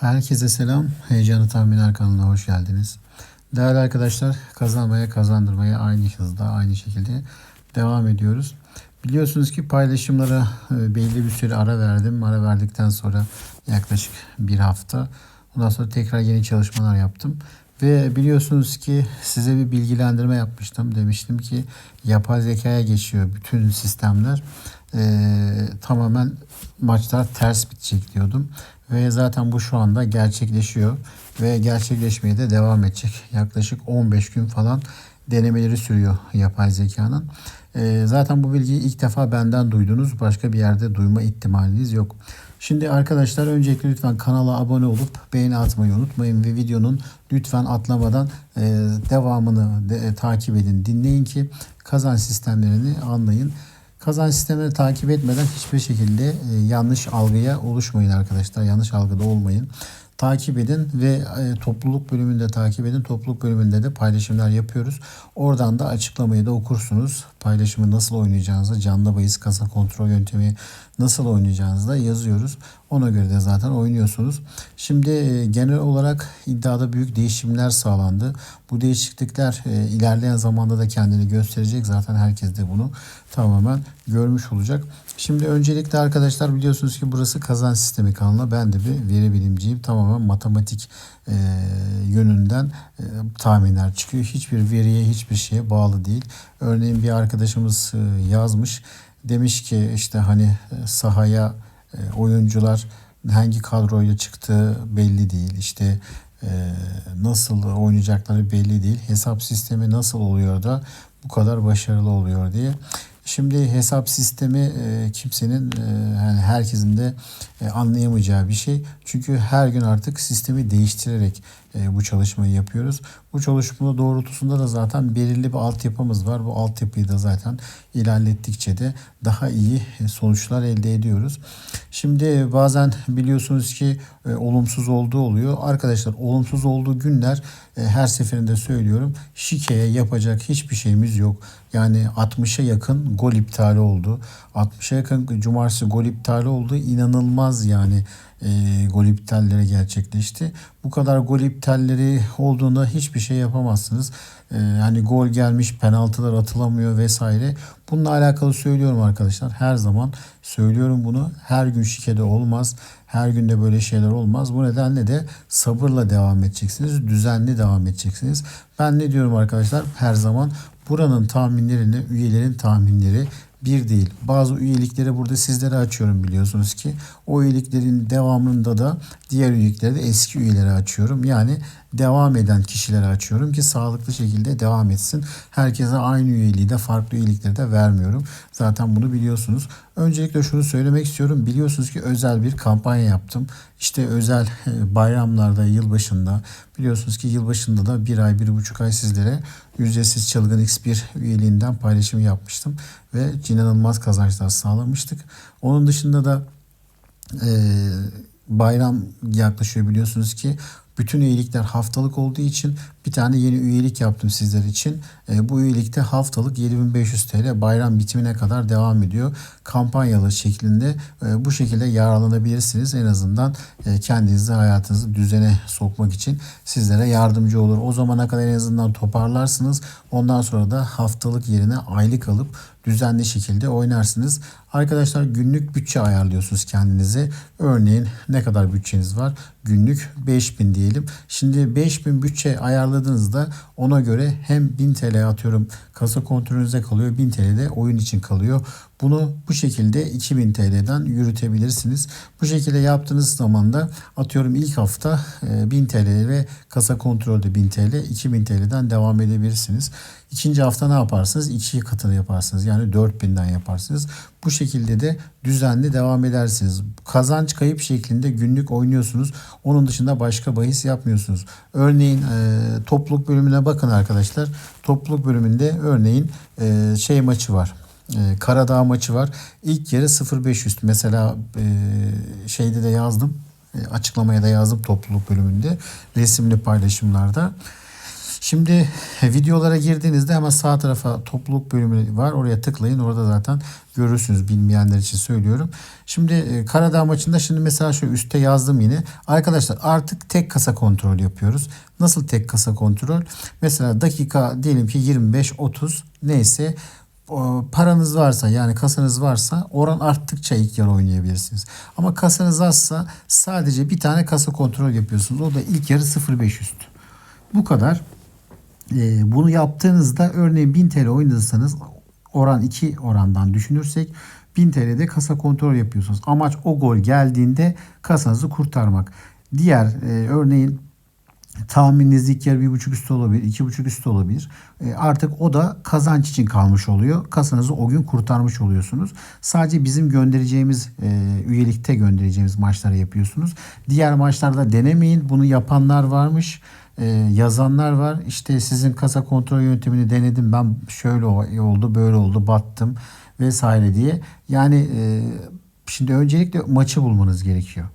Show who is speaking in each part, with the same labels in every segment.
Speaker 1: Herkese selam. Heyecanı Tahminler kanalına hoş geldiniz. Değerli arkadaşlar kazanmaya kazandırmaya aynı hızda aynı şekilde devam ediyoruz. Biliyorsunuz ki paylaşımlara e, belli bir süre ara verdim. Ara verdikten sonra yaklaşık bir hafta. Ondan sonra tekrar yeni çalışmalar yaptım. Ve biliyorsunuz ki size bir bilgilendirme yapmıştım. Demiştim ki yapay zekaya geçiyor bütün sistemler. Ee, tamamen maçlar ters bitecek diyordum. Ve zaten bu şu anda gerçekleşiyor. Ve gerçekleşmeye de devam edecek. Yaklaşık 15 gün falan denemeleri sürüyor yapay zekanın. Ee, zaten bu bilgiyi ilk defa benden duydunuz. Başka bir yerde duyma ihtimaliniz yok. Şimdi arkadaşlar öncelikle lütfen kanala abone olup beğeni atmayı unutmayın ve videonun lütfen atlamadan e, devamını de, e, takip edin. Dinleyin ki kazanç sistemlerini anlayın. Kazanç sistemleri takip etmeden hiçbir şekilde e, yanlış algıya oluşmayın arkadaşlar. Yanlış algıda olmayın. Takip edin ve e, topluluk bölümünde takip edin. Topluluk bölümünde de paylaşımlar yapıyoruz. Oradan da açıklamayı da okursunuz. Paylaşımı nasıl oynayacağınızı, canlı bahis kasa kontrol yöntemi nasıl oynayacağınızı da yazıyoruz. Ona göre de zaten oynuyorsunuz. Şimdi e, genel olarak iddiada büyük değişimler sağlandı. Bu değişiklikler e, ilerleyen zamanda da kendini gösterecek. Zaten herkes de bunu tamamen görmüş olacak. Şimdi öncelikle arkadaşlar biliyorsunuz ki burası kazan sistemi kanalı. Ben de bir veri bilimciyim. Tamamen matematik e, yönünden e, tahminler çıkıyor. Hiçbir veriye hiçbir şeye bağlı değil. Örneğin bir arkadaşımız e, yazmış. Demiş ki işte hani e, sahaya e, oyuncular hangi kadroyla çıktığı belli değil. İşte e, nasıl oynayacakları belli değil. Hesap sistemi nasıl oluyor da bu kadar başarılı oluyor diye. Şimdi hesap sistemi e, kimsenin e, yani herkesin de e, anlayamayacağı bir şey. Çünkü her gün artık sistemi değiştirerek bu çalışmayı yapıyoruz. Bu çalışma doğrultusunda da zaten belirli bir altyapımız var. Bu altyapıyı da zaten ilerlettikçe de daha iyi sonuçlar elde ediyoruz. Şimdi bazen biliyorsunuz ki e, olumsuz olduğu oluyor. Arkadaşlar olumsuz olduğu günler e, her seferinde söylüyorum. Şikeye yapacak hiçbir şeyimiz yok. Yani 60'a yakın gol iptali oldu. 60'a yakın cumartesi gol iptali oldu. İnanılmaz yani e, gol iptalleri gerçekleşti. Bu kadar gol iptalleri olduğunda hiçbir şey yapamazsınız. E, hani gol gelmiş, penaltılar atılamıyor vesaire. Bununla alakalı söylüyorum arkadaşlar. Her zaman söylüyorum bunu. Her gün şikede olmaz. Her günde böyle şeyler olmaz. Bu nedenle de sabırla devam edeceksiniz. Düzenli devam edeceksiniz. Ben ne diyorum arkadaşlar? Her zaman buranın tahminlerini, üyelerin tahminleri bir değil. Bazı üyelikleri burada sizlere açıyorum biliyorsunuz ki. O üyeliklerin devamında da diğer üyelikleri de eski üyeleri açıyorum. Yani devam eden kişilere açıyorum ki sağlıklı şekilde devam etsin. Herkese aynı üyeliği de farklı üyelikleri de vermiyorum. Zaten bunu biliyorsunuz. Öncelikle şunu söylemek istiyorum. Biliyorsunuz ki özel bir kampanya yaptım. İşte özel e, bayramlarda, yılbaşında biliyorsunuz ki yılbaşında da bir ay, bir buçuk ay sizlere ücretsiz Çılgın X1 üyeliğinden paylaşım yapmıştım. Ve inanılmaz kazançlar sağlamıştık. Onun dışında da e, bayram yaklaşıyor biliyorsunuz ki bütün üyelikler haftalık olduğu için bir tane yeni üyelik yaptım sizler için. E, bu üyelikte haftalık 7500 TL bayram bitimine kadar devam ediyor. Kampanyalı şeklinde e, bu şekilde yararlanabilirsiniz. En azından e, kendinizi hayatınızı düzene sokmak için sizlere yardımcı olur. O zamana kadar en azından toparlarsınız. Ondan sonra da haftalık yerine aylık alıp düzenli şekilde oynarsınız. Arkadaşlar günlük bütçe ayarlıyorsunuz kendinize. Örneğin ne kadar bütçeniz var? Günlük 5000 diyelim. Şimdi 5000 bütçe ayarladığınızda ona göre hem 1000 TL atıyorum kasa kontrolünüze kalıyor. 1000 TL de oyun için kalıyor. Bunu bu şekilde 2000 TL'den yürütebilirsiniz. Bu şekilde yaptığınız zaman da atıyorum ilk hafta 1000 TL ve kasa kontrolde 1000 TL, 2000 TL'den devam edebilirsiniz. İkinci hafta ne yaparsınız? İki katını yaparsınız. Yani 4000'den yaparsınız. Bu şekilde de düzenli devam edersiniz. Kazanç kayıp şeklinde günlük oynuyorsunuz. Onun dışında başka bahis yapmıyorsunuz. Örneğin e, topluluk bölümüne bakın arkadaşlar. Topluluk bölümünde örneğin e, şey maçı var. E, Karadağ maçı var. İlk yarı 0-5 üst. Mesela e, şeyde de yazdım. E, açıklamaya da yazdım topluluk bölümünde. Resimli paylaşımlarda. Şimdi videolara girdiğinizde hemen sağ tarafa topluluk bölümü var. Oraya tıklayın. Orada zaten görürsünüz bilmeyenler için söylüyorum. Şimdi e, Karadağ maçında şimdi mesela şu üstte yazdım yine. Arkadaşlar artık tek kasa kontrol yapıyoruz. Nasıl tek kasa kontrol? Mesela dakika diyelim ki 25-30 neyse paranız varsa yani kasanız varsa oran arttıkça ilk yarı oynayabilirsiniz. Ama kasanız azsa sadece bir tane kasa kontrol yapıyorsunuz. O da ilk yarı 0.5 üst. Bu kadar. Ee, bunu yaptığınızda örneğin 1000 TL oynadıysanız oran 2 orandan düşünürsek 1000 TL'de kasa kontrol yapıyorsunuz. Amaç o gol geldiğinde kasanızı kurtarmak. Diğer e, örneğin tahmininiz ilk yarı bir buçuk üstü olabilir, iki buçuk üstü olabilir. E, artık o da kazanç için kalmış oluyor. Kasanızı o gün kurtarmış oluyorsunuz. Sadece bizim göndereceğimiz, e, üyelikte göndereceğimiz maçları yapıyorsunuz. Diğer maçlarda denemeyin. Bunu yapanlar varmış. E, yazanlar var. İşte sizin kasa kontrol yöntemini denedim. Ben şöyle oldu, böyle oldu, battım vesaire diye. Yani e, şimdi öncelikle maçı bulmanız gerekiyor.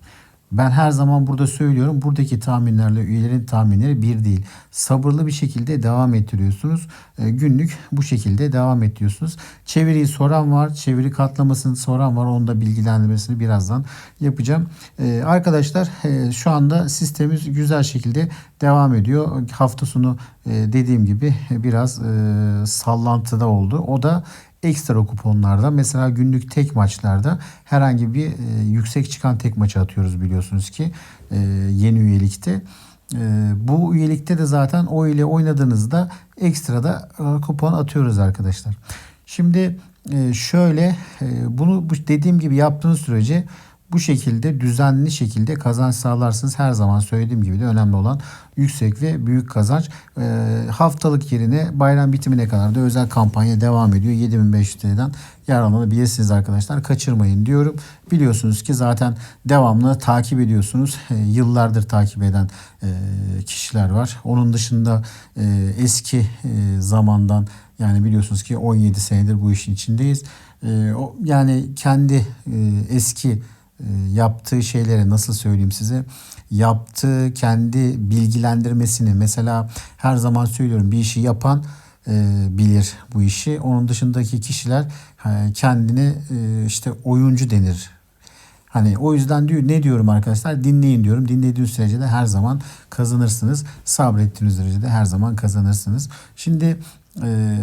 Speaker 1: Ben her zaman burada söylüyorum. Buradaki tahminlerle üyelerin tahminleri bir değil. Sabırlı bir şekilde devam ettiriyorsunuz. E, günlük bu şekilde devam ettiriyorsunuz. Çeviriyi soran var. Çeviri katlamasını soran var. Onu da bilgilendirmesini birazdan yapacağım. E, arkadaşlar e, şu anda sistemimiz güzel şekilde devam ediyor. Hafta sonu e, dediğim gibi biraz e, sallantıda oldu. O da ekstra kuponlarda mesela günlük tek maçlarda herhangi bir e, yüksek çıkan tek maçı atıyoruz biliyorsunuz ki e, yeni üyelikte. E, bu üyelikte de zaten o ile oynadığınızda ekstra da e, kupon atıyoruz arkadaşlar. Şimdi e, şöyle e, bunu dediğim gibi yaptığınız sürece bu şekilde düzenli şekilde kazanç sağlarsınız. Her zaman söylediğim gibi de önemli olan yüksek ve büyük kazanç. E, haftalık yerine bayram bitimine kadar da özel kampanya devam ediyor. 7500 TL'den yararlanabilirsiniz arkadaşlar. Kaçırmayın diyorum. Biliyorsunuz ki zaten devamlı takip ediyorsunuz. E, yıllardır takip eden e, kişiler var. Onun dışında e, eski e, zamandan yani biliyorsunuz ki 17 senedir bu işin içindeyiz. E, o, yani kendi e, eski yaptığı şeyleri nasıl söyleyeyim size yaptığı kendi bilgilendirmesini mesela her zaman söylüyorum bir işi yapan e, bilir bu işi. Onun dışındaki kişiler e, kendine e, işte oyuncu denir. Hani o yüzden diyor ne diyorum arkadaşlar dinleyin diyorum. Dinlediğiniz sürece de her zaman kazanırsınız. Sabrettiğiniz sürece de her zaman kazanırsınız. Şimdi e,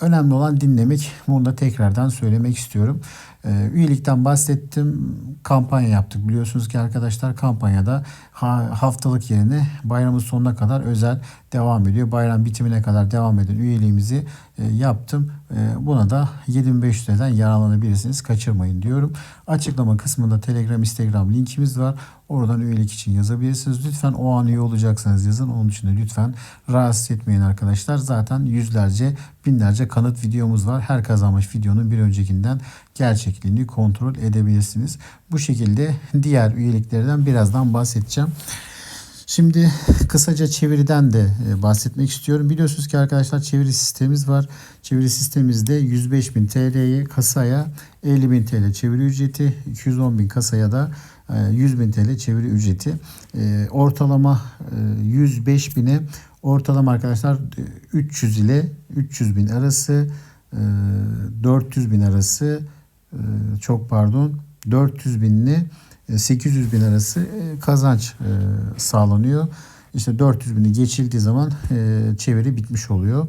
Speaker 1: önemli olan dinlemek. Bunu da tekrardan söylemek istiyorum. E, üyelikten bahsettim. Kampanya yaptık. Biliyorsunuz ki arkadaşlar kampanyada haftalık yerine bayramın sonuna kadar özel devam ediyor. Bayram bitimine kadar devam eden üyeliğimizi e, yaptım. E, buna da 7500 TL'den yararlanabilirsiniz. Kaçırmayın diyorum. Açıklama kısmında Telegram, Instagram linkimiz var. Oradan üyelik için yazabilirsiniz. Lütfen o an üye olacaksanız yazın. Onun için de lütfen rahatsız etmeyin arkadaşlar. Zaten yüzlerce, binlerce kanıt videomuz var. Her kazanmış videonun bir öncekinden gerçekliğini kontrol edebilirsiniz. Bu şekilde diğer üyeliklerden birazdan bahsedeceğim. Şimdi kısaca çeviriden de e, bahsetmek istiyorum. Biliyorsunuz ki arkadaşlar çeviri sistemimiz var. Çeviri sistemimizde 105 bin TL'ye kasaya 50 bin TL çeviri ücreti, 210 bin kasaya da 100 e, TL çeviri ücreti. E, ortalama 105 bine ortalama arkadaşlar 300 ile 300 bin arası 400 bin arası çok pardon 400 binli 800 e, bin arası e, kazanç e, sağlanıyor. İşte 400 bini geçildiği zaman çeviri bitmiş oluyor.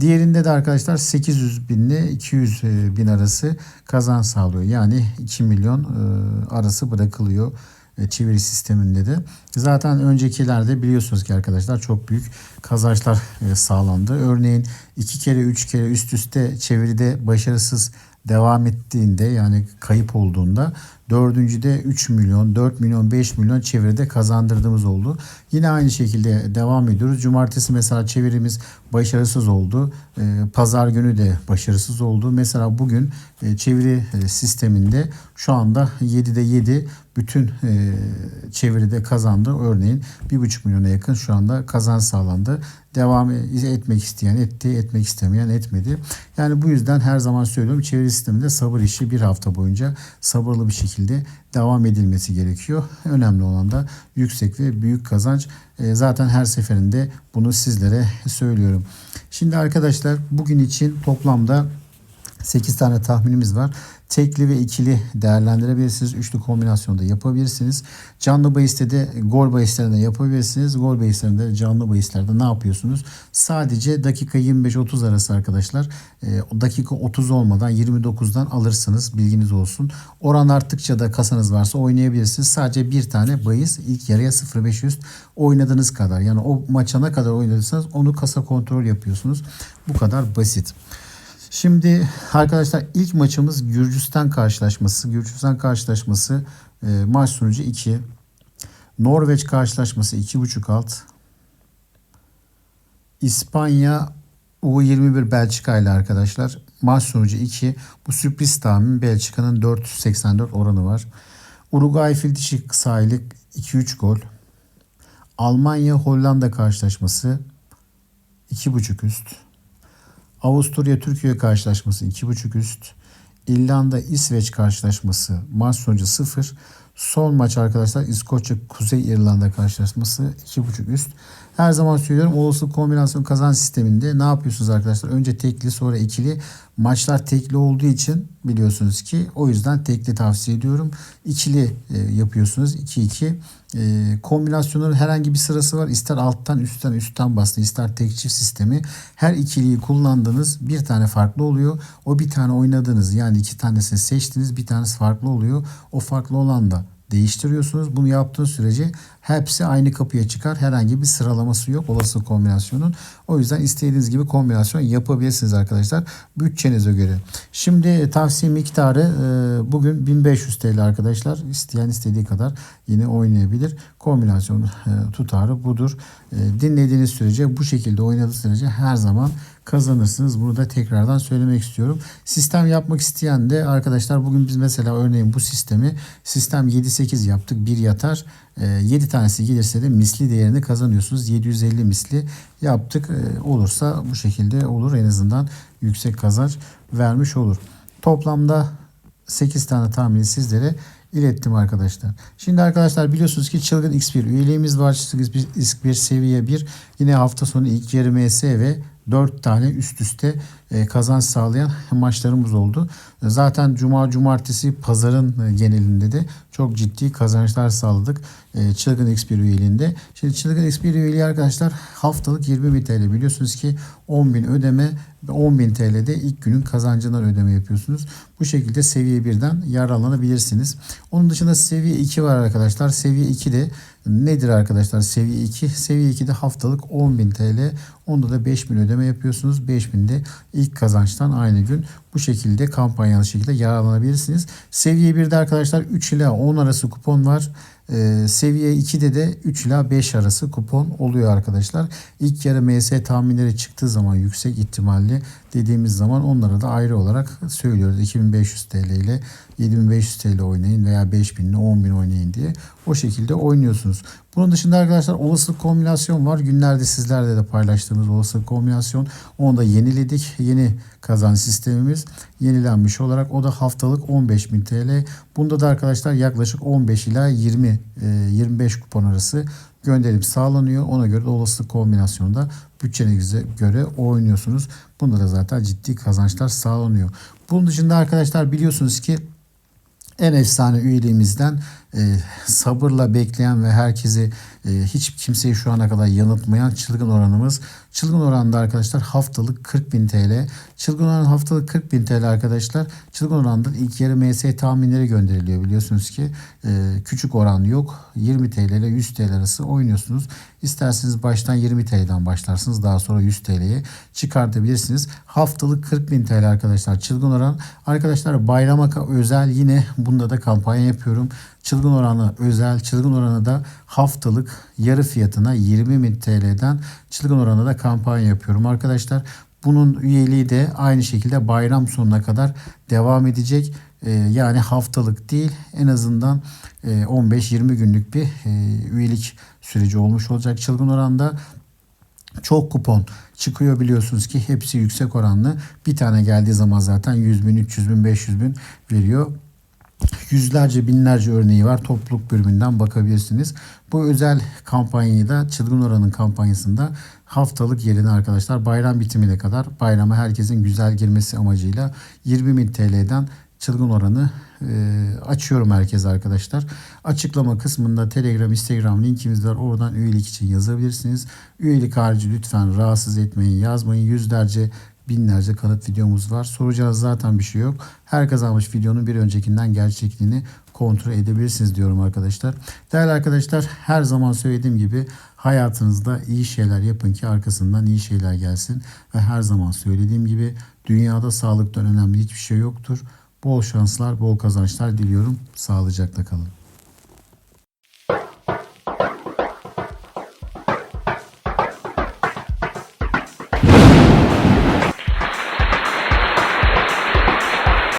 Speaker 1: Diğerinde de arkadaşlar 800 bin ile 200 bin arası kazanç sağlıyor. Yani 2 milyon arası bırakılıyor çeviri sisteminde de. Zaten öncekilerde biliyorsunuz ki arkadaşlar çok büyük kazançlar sağlandı. Örneğin 2 kere 3 kere üst üste çeviride başarısız devam ettiğinde yani kayıp olduğunda dördüncüde 3 milyon, 4 milyon, 5 milyon çeviride kazandırdığımız oldu. Yine aynı şekilde devam ediyoruz. Cumartesi mesela çevirimiz başarısız oldu. Ee, pazar günü de başarısız oldu. Mesela bugün e, çeviri e, sisteminde şu anda 7'de 7 bütün e, çeviride kazandı. Örneğin 1,5 milyona yakın şu anda kazanç sağlandı. Devam etmek isteyen etti, etmek istemeyen etmedi. Yani bu yüzden her zaman söylüyorum çeviri sisteminde sabır işi bir hafta boyunca sabırlı bir şekilde devam edilmesi gerekiyor. Önemli olan da yüksek ve büyük kazanç. E, zaten her seferinde bunu sizlere söylüyorum. Şimdi arkadaşlar bugün için toplamda 8 tane tahminimiz var. Tekli ve ikili değerlendirebilirsiniz. Üçlü kombinasyonda yapabilirsiniz. Canlı bahiste de gol bahislerinde yapabilirsiniz. Gol bahislerinde canlı bahislerde ne yapıyorsunuz? Sadece dakika 25-30 arası arkadaşlar. E, dakika 30 olmadan 29'dan alırsınız. Bilginiz olsun. Oran arttıkça da kasanız varsa oynayabilirsiniz. Sadece bir tane bahis ilk yarıya 0.5 üst oynadığınız kadar. Yani o maça ne kadar oynadıysanız onu kasa kontrol yapıyorsunuz. Bu kadar basit. Şimdi arkadaşlar ilk maçımız Gürcistan karşılaşması. Gürcistan karşılaşması e, maç sonucu 2. Norveç karşılaşması 2.5 alt. İspanya U21 Belçika ile arkadaşlar. Maç sonucu 2. Bu sürpriz tahmin Belçika'nın 4.84 oranı var. Uruguay fil dişi sahili 2-3 gol. Almanya Hollanda karşılaşması 2.5 üst. Avusturya Türkiye karşılaşması 2.5 üst. İrlanda İsveç karşılaşması maç sonucu 0. Son maç arkadaşlar İskoçya Kuzey İrlanda karşılaşması 2.5 üst. Her zaman söylüyorum olası kombinasyon kazan sisteminde ne yapıyorsunuz arkadaşlar? Önce tekli sonra ikili. Maçlar tekli olduğu için biliyorsunuz ki o yüzden tekli tavsiye ediyorum. İkili e, yapıyorsunuz. 2-2. E, kombinasyonların herhangi bir sırası var. İster alttan üstten üstten bastı ister tek çift sistemi. Her ikiliyi kullandığınız bir tane farklı oluyor. O bir tane oynadığınız yani iki tanesini seçtiniz bir tanesi farklı oluyor. O farklı olan da değiştiriyorsunuz. Bunu yaptığın sürece hepsi aynı kapıya çıkar. Herhangi bir sıralaması yok olası kombinasyonun. O yüzden istediğiniz gibi kombinasyon yapabilirsiniz arkadaşlar. Bütçenize göre. Şimdi tavsiye miktarı e, bugün 1500 TL arkadaşlar. İsteyen istediği kadar yine oynayabilir. Kombinasyon e, tutarı budur. E, dinlediğiniz sürece bu şekilde oynadığı sürece her zaman kazanırsınız. Bunu da tekrardan söylemek istiyorum. Sistem yapmak isteyen de arkadaşlar bugün biz mesela örneğin bu sistemi sistem 7-8 yaptık. Bir yatar. 7 tanesi gelirse de misli değerini kazanıyorsunuz. 750 misli yaptık. Olursa bu şekilde olur. En azından yüksek kazanç vermiş olur. Toplamda 8 tane tahmini sizlere ilettim arkadaşlar. Şimdi arkadaşlar biliyorsunuz ki Çılgın X1 üyeliğimiz var. Çılgın X1 seviye 1. Yine hafta sonu ilk yarı MS ve 4 tane üst üste e, kazanç sağlayan maçlarımız oldu. Zaten cuma cumartesi pazarın e, genelinde de çok ciddi kazançlar sağladık. E, Çılgın X1 üyeliğinde. Şimdi Çılgın X1 üyeliği arkadaşlar haftalık 20 bin TL biliyorsunuz ki 10 bin ödeme 10 bin TL'de ilk günün kazancından ödeme yapıyorsunuz. Bu şekilde seviye 1'den yararlanabilirsiniz. Onun dışında seviye 2 var arkadaşlar. Seviye 2 de nedir arkadaşlar? Seviye 2. Seviye 2'de haftalık 10.000 TL. Onda da 5000 ödeme yapıyorsunuz. 5000'de ilk kazançtan aynı gün bu şekilde kampanyalı şekilde yararlanabilirsiniz. Seviye 1'de arkadaşlar 3 ila 10 arası kupon var. Ee, seviye 2'de de 3 ila 5 arası kupon oluyor arkadaşlar. İlk yarı MS tahminleri çıktığı zaman yüksek ihtimalle dediğimiz zaman onlara da ayrı olarak söylüyoruz. 2500 TL ile 7500 TL oynayın veya 5000 ile 10.000 oynayın diye o şekilde oynuyorsunuz. Bunun dışında arkadaşlar olasılık kombinasyon var. Günlerde sizlerle de paylaştığımız olasılık kombinasyon. Onu da yeniledik. Yeni kazan sistemimiz yenilenmiş olarak o da haftalık 15.000 TL. Bunda da arkadaşlar yaklaşık 15 ila 20 25 kupon arası gönderim sağlanıyor. Ona göre de olasılık kombinasyonda bütçenize göre oynuyorsunuz. Bunda da zaten ciddi kazançlar sağlanıyor. Bunun dışında arkadaşlar biliyorsunuz ki en efsane üyeliğimizden e, sabırla bekleyen ve herkesi e, hiç kimseyi şu ana kadar yanıltmayan çılgın oranımız. Çılgın oranda arkadaşlar haftalık 40 bin TL. Çılgın oran haftalık 40 bin TL arkadaşlar. Çılgın oranda ilk yarı MS tahminleri gönderiliyor. Biliyorsunuz ki e, küçük oran yok. 20 TL ile 100 TL arası oynuyorsunuz. İsterseniz baştan 20 TL'den başlarsınız. Daha sonra 100 TL'ye çıkartabilirsiniz. Haftalık 40 bin TL arkadaşlar. Çılgın oran. Arkadaşlar bayrama özel yine bunda da kampanya yapıyorum. Çılgın oranı özel, çılgın oranı da haftalık yarı fiyatına 20 bin TL'den çılgın oranı da kampanya yapıyorum arkadaşlar. Bunun üyeliği de aynı şekilde bayram sonuna kadar devam edecek. Ee, yani haftalık değil en azından 15-20 günlük bir e, üyelik süreci olmuş olacak çılgın oranda. çok kupon çıkıyor biliyorsunuz ki hepsi yüksek oranlı. Bir tane geldiği zaman zaten 100 bin, 300 bin, 500 bin veriyor. Yüzlerce binlerce örneği var. Topluluk bölümünden bakabilirsiniz. Bu özel kampanyayı da Çılgın Oran'ın kampanyasında haftalık yerine arkadaşlar bayram bitimine kadar bayrama herkesin güzel girmesi amacıyla 20 bin TL'den Çılgın Oran'ı e, açıyorum herkese arkadaşlar. Açıklama kısmında Telegram, Instagram linkimiz var. Oradan üyelik için yazabilirsiniz. Üyelik harici lütfen rahatsız etmeyin, yazmayın. Yüzlerce binlerce kanıt videomuz var. Soracağınız zaten bir şey yok. Her kazanmış videonun bir öncekinden gerçekliğini kontrol edebilirsiniz diyorum arkadaşlar. Değerli arkadaşlar her zaman söylediğim gibi hayatınızda iyi şeyler yapın ki arkasından iyi şeyler gelsin. Ve her zaman söylediğim gibi dünyada sağlıktan önemli hiçbir şey yoktur. Bol şanslar, bol kazançlar diliyorum. Sağlıcakla kalın.